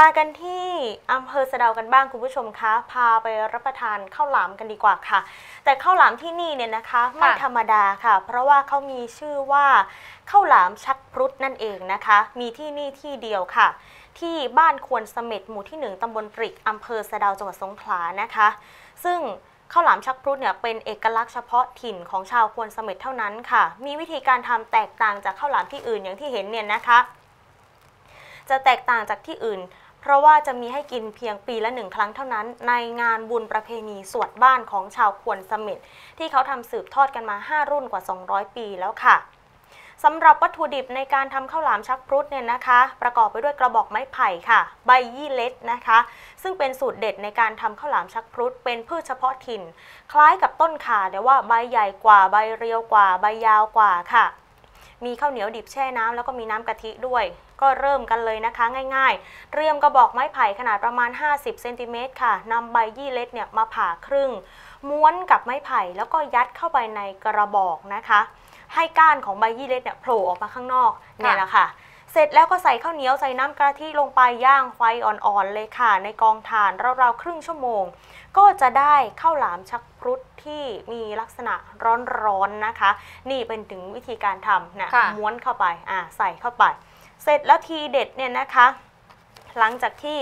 มากันที่อำเภอสะเดากันบ้างคุณผู้ชมคะ พาไปรับประทานข้าวหลามกันดีกว่าค่ะ แต่ข้าวหลามที่นี่เนี่ยนะคะไม่ธรรมดาค่ะ เพราะว่าเขามีชื่อว่าข้าวหลามชักพรุษนั่นเองนะคะ มีที่นี่ที่เดียวค่ะ ที่บ้านควนเสม็ดหมู่ที่หนึ่งตำบลปริกอำเภอสะเดาจังหวัดสงขลานะคะ ซึ่งข้าวหลามชักพรุษเนี่ยเป็นเอกลักษณ์เฉพาะถิ่นของชาวควนเสม็ดเท่านั้นค่ะ มีวิธีการทำแตกต่างจากข้าวหลามที่อื่นอย่างที่เห็นเนี่ยนะคะ จะแตกต่างจากที่อื่น เพราะว่าจะมีให้กินเพียงปีละหนึ่งครั้งเท่านั้น ในงานบุญประเพณีสวดบ้านของชาวควนเสม็ดที่เขาทำสืบทอดกันมา 5 รุ่นกว่า 200 ปีแล้วค่ะสำหรับวัตถุดิบในการทำข้าวหลามชักพรุษเนี่ยนะคะ ประกอบไปด้วยกระบอกไม้ไผ่ค่ะ ใบยี่เล็ดนะคะ ซึ่งเป็นสูตรเด็ดในการทำข้าวหลามชักพรุษเป็นพืชเฉพาะถิ่น คล้ายกับต้นข่าแต่ว่าใบใหญ่กว่าใบเรียวกว่า ใบยาวกว่าค่ะ มีข้าวเหนียวดิบแช่น้ำแล้วก็มีน้ำกะทิด้วย ก็เริ่มกันเลยนะคะง่ายๆเตรียมกระบอกไม้ไผ่ขนาดประมาณ 50เซนติเมตรค่ะนำใบยี่เล็ดเนี่ยมาผ่าครึ่ง ม้วนกับไม้ไผ่แล้วก็ยัดเข้าไปในกระบอกนะคะ ให้ก้านของใบยี่เล็ดเนี่ยโผล่ออกมาข้างนอกเนี่ยแหละค่ะเสร็จแล้วก็ใส่ข้าวเหนียวใส่น้ำกะทิลงไปย่างไฟอ่อนๆเลยค่ะ ในกองถ่านราวๆครึ่งชั่วโมง ก็จะได้ข้าวหลามชักพรุษที่มีลักษณะร้อนๆนะคะ นี่เป็นถึงวิธีการทำนะค่ะม้วนเข้าไปอ่าใส่เข้าไป เสร็จแล้วทีเด็ดเนี่ยนะคะหลังจากที่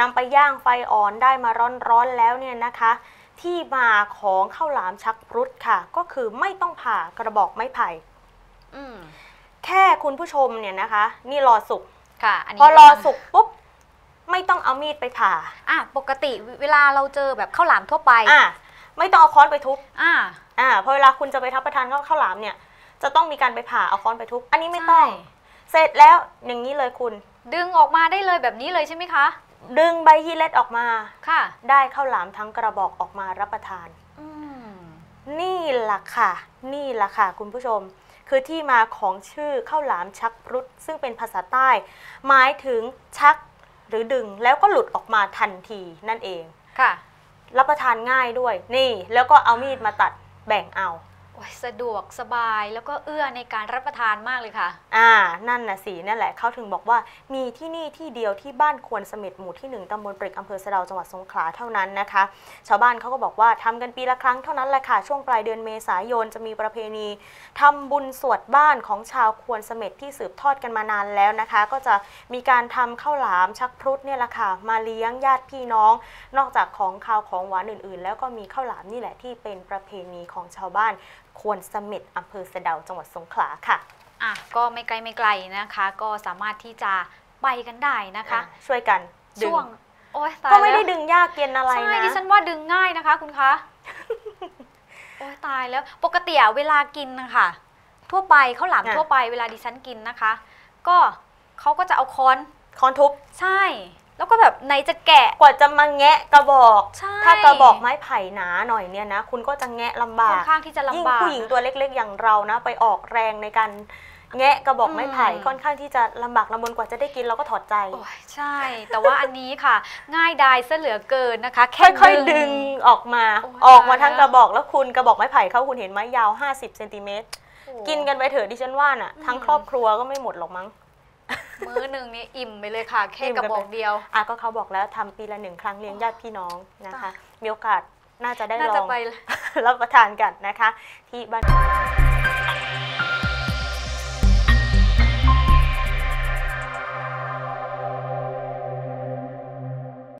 นำไปย่างไฟอ่อนได้มาร้อนๆแล้วเนี่ยนะคะ ที่มาของข้าวหลามชักพรุษค่ะ ก็คือไม่ต้องผ่ากระบอกไม้ไผ่อืมแค่คุณผู้ชมเนี่ยนะคะ นี่รอสุกค่ะอันนี้พอรอสุกปุ๊บ ไม่ต้องเอามีดไปผ่าอะปกติเวลาเราเจอแบบข้าวหลามทั่วไปอะไม่ต้องเอาค้อนไปทุบอ่าอ่าพอเวลาคุณจะไปทับประทานข้าวข้าวหลามเนี่ย จะต้องมีการไปผ่าเอาค้อนไปทุบ อันนี้ไม่ต้องใช่ เสร็จแล้วอย่างนี้เลยคุณ ดึงออกมาได้เลยแบบนี้เลยใช่ไหมคะ ดึงใบยี่เล็ดออกมาค่ะ ได้ข้าวหลามทั้งกระบอกออกมารับประทานอืมนี่ล่ะค่ะ นี่ล่ะค่ะ คุณผู้ชม คือที่มาของชื่อข้าวหลามชักพรุษซึ่งเป็นภาษาใต้ หมายถึงชักหรือดึงแล้วก็หลุดออกมาทันทีนั่นเองค่ะ รับประทานง่ายด้วย นี่ แล้วก็เอามีดมาตัดแบ่งเอาโอ้ย สะดวกสบายแล้วก็เอื้อในการรับประทานมากเลยค่ะ อ่า นั่นน่ะสินั่นแหละเขาถึงบอกว่ามีที่นี่ที่เดียวที่บ้านควนสม็ดหมู่ที่หนึ่งตำบลปริกอำเภอสะดาจังหวัดสงขลาเท่านั้นนะคะ ชาวบ้านเขาก็บอกว่าทำกันปีละครั้งเท่านั้นแหละค่ะ ช่วงปลายเดือนเมษายนจะมีประเพณีทำบุญสวดบ้านของชาวควนสม็ดที่สืบทอดกันมานานแล้วนะคะ ก็จะมีการทำข้าวหลามชักพรุษเนี่ยแหละค่ะมาเลี้ยงญาติพี่น้อง นอกจากของคาวของหวานอื่น ๆ แล้วก็มีข้าวหลามนี่แหละที่เป็นประเพณีของชาวบ้านควนเสม็ดอำเภอสะเดาจังหวัดสงขลาค่ะอะก็ไม่ไกลไม่ไกลนะคะ ก็สามารถที่จะไปกันได้นะคะอะช่วยกันดึงช่วงโอ้ยตายก็ไม่ได้แล้วดึงยากเย็นอะไรใช่นะดิฉันว่าดึงง่ายนะคะ คุณคะโอ้ยตายแล้วปกติอะเวลากินนะคะทั่วไปข้าวหลามทั่วไปเวลาดิฉันกินนะคะ ก็เขาก็จะเอาค้อนคอนทุบใช่ แล้วก็แบบไหนจะแกะกว่าจะมาแงะกระบอกใช่ถ้ากระบอกไม้ไผ่หนาหน่อยเนี่ยนะ คุณก็จะแงะลำบาค่อกนข้างที่จะลำยิ่งบากผู้หญิงตัวเล็ก ๆ อย่างเรานะ ไปออกแรงในการแงะกระบอกไม้ไผ่อืมค่อนข้างที่จะลำบากลำบนกว่าจะได้กินเราก็ถอดใจโอ้ยใช่ แต่ว่าอันนี้ค่ะ ง่ายดายซะเหลือเกินนะคะ แค่ค่อยๆดึงออกมาโอ้ยออกมาทั้งตายแล้วกระบอกแล้วคุณกระบอกไม้ไผ่เขาคุณเห็นไหมยาว 50เซนติเมตรโอ้กินกันไปเถอะดิฉันว่าน่ะอืมทั้งครอบครัวก็ไม่หมดหรอกมั้ง มื้อหนึ่งนี่อิ่มไปเลยค่ะแค่อิ่มกกันระไปบอกเดียวอะก็เขาบอกแล้วทำปีละหนึ่งครั้งเลี้ยงญาติพี่น้องนะคะ มีโอกาสน่าจะได้น่าลจะองไปรับประทานกันนะคะ ที่บ้าน